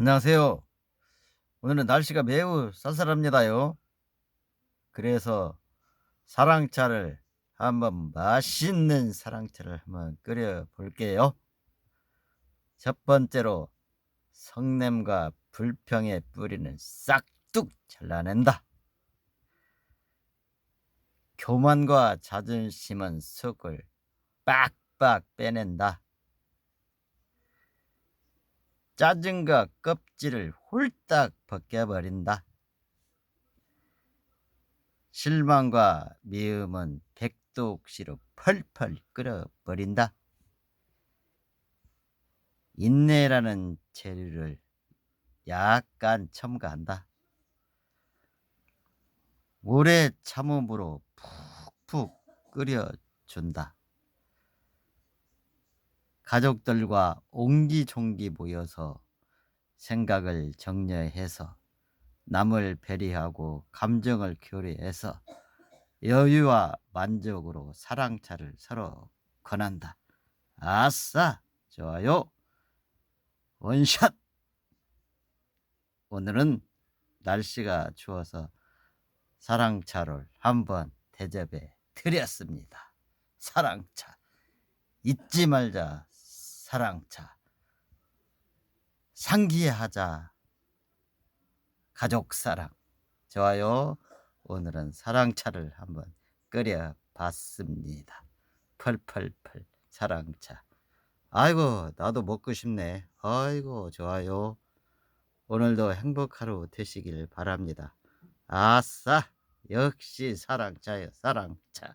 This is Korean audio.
안녕하세요. 오늘은 날씨가 매우 쌀쌀합니다요. 그래서 사랑차를 한번 맛있는 사랑차를 한번 끓여 볼게요. 첫 번째로 성냄과 불평의 뿌리는 싹둑 잘라낸다. 교만과 자존심은 속을 빡빡 빼낸다. 짜증과 껍질을 홀딱 벗겨버린다. 실망과 미움은 백독시로 펄펄 끓어버린다. 인내라는 재료를 약간 첨가한다. 오래 참음으로 푹푹 끓여준다. 가족들과 옹기종기 모여서 생각을 정리해서 남을 배려하고 감정을 교류해서 여유와 만족으로 사랑차를 서로 권한다. 아싸! 좋아요. 원샷! 오늘은 날씨가 추워서 사랑차를 한번 대접해 드렸습니다. 사랑차. 잊지 말자. 사랑차. 상기하자. 가족 사랑. 좋아요. 오늘은 사랑차를 한번 끓여 봤습니다. 펄펄펄 사랑차. 아이고, 나도 먹고 싶네. 아이고, 좋아요. 오늘도 행복 하루 되시길 바랍니다. 아싸! 역시 사랑차요, 사랑차.